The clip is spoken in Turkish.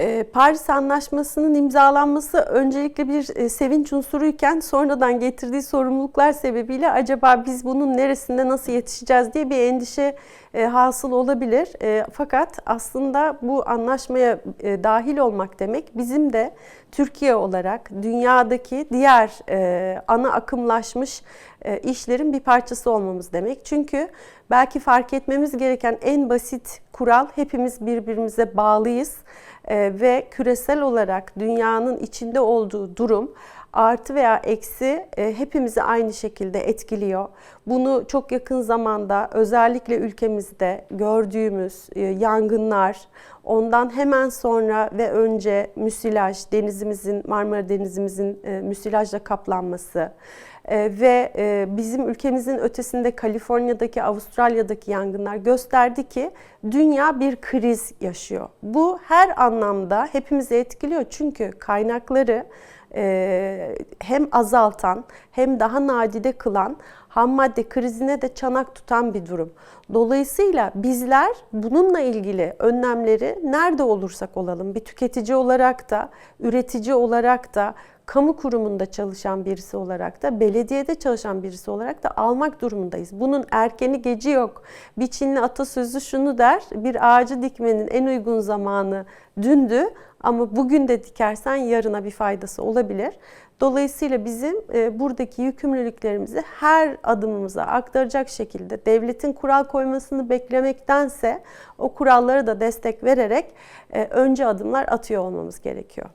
Ee, Paris Anlaşması'nın imzalanması öncelikle bir e, sevinç unsuruyken sonradan getirdiği sorumluluklar sebebiyle acaba biz bunun neresinde nasıl yetişeceğiz diye bir endişe e, hasıl olabilir. E, Fakat aslında bu anlaşmaya dahil olmak demek bizim de Türkiye olarak dünyadaki diğer ana akımlaşmış işlerin bir parçası olmamız demek. Çünkü belki fark etmemiz gereken en basit kural hepimiz birbirimize bağlıyız ve küresel olarak dünyanın içinde olduğu durum artı veya eksi e, hepimizi aynı şekilde etkiliyor. Bunu çok yakın zamanda özellikle ülkemizde gördüğümüz e, yangınlar, ondan hemen sonra ve önce müsilaj, denizimizin, Marmara Denizimizin e, müsilajla kaplanması, ve bizim ülkemizin ötesinde Kaliforniya'daki, Avustralya'daki yangınlar gösterdi ki dünya bir kriz yaşıyor. Bu her anlamda hepimizi etkiliyor çünkü kaynakları e, hem azaltan hem daha nadide kılan ham madde krizine de çanak tutan bir durum. Dolayısıyla bizler bununla ilgili önlemleri nerede olursak olalım bir tüketici olarak da, üretici olarak da, kamu kurumunda çalışan birisi olarak da, belediyede çalışan birisi olarak da almak durumundayız. Bunun erkeni geci yok. Bir Çinli atasözü şunu der, bir ağacı dikmenin en uygun zamanı dündü ama bugün de dikersen yarına bir faydası olabilir. Dolayısıyla bizim e, buradaki yükümlülüklerimizi her adımımıza aktaracak şekilde devletin kural koymasını beklemektense o kurallara da destek vererek e, önce adımlar atıyor olmamız gerekiyor.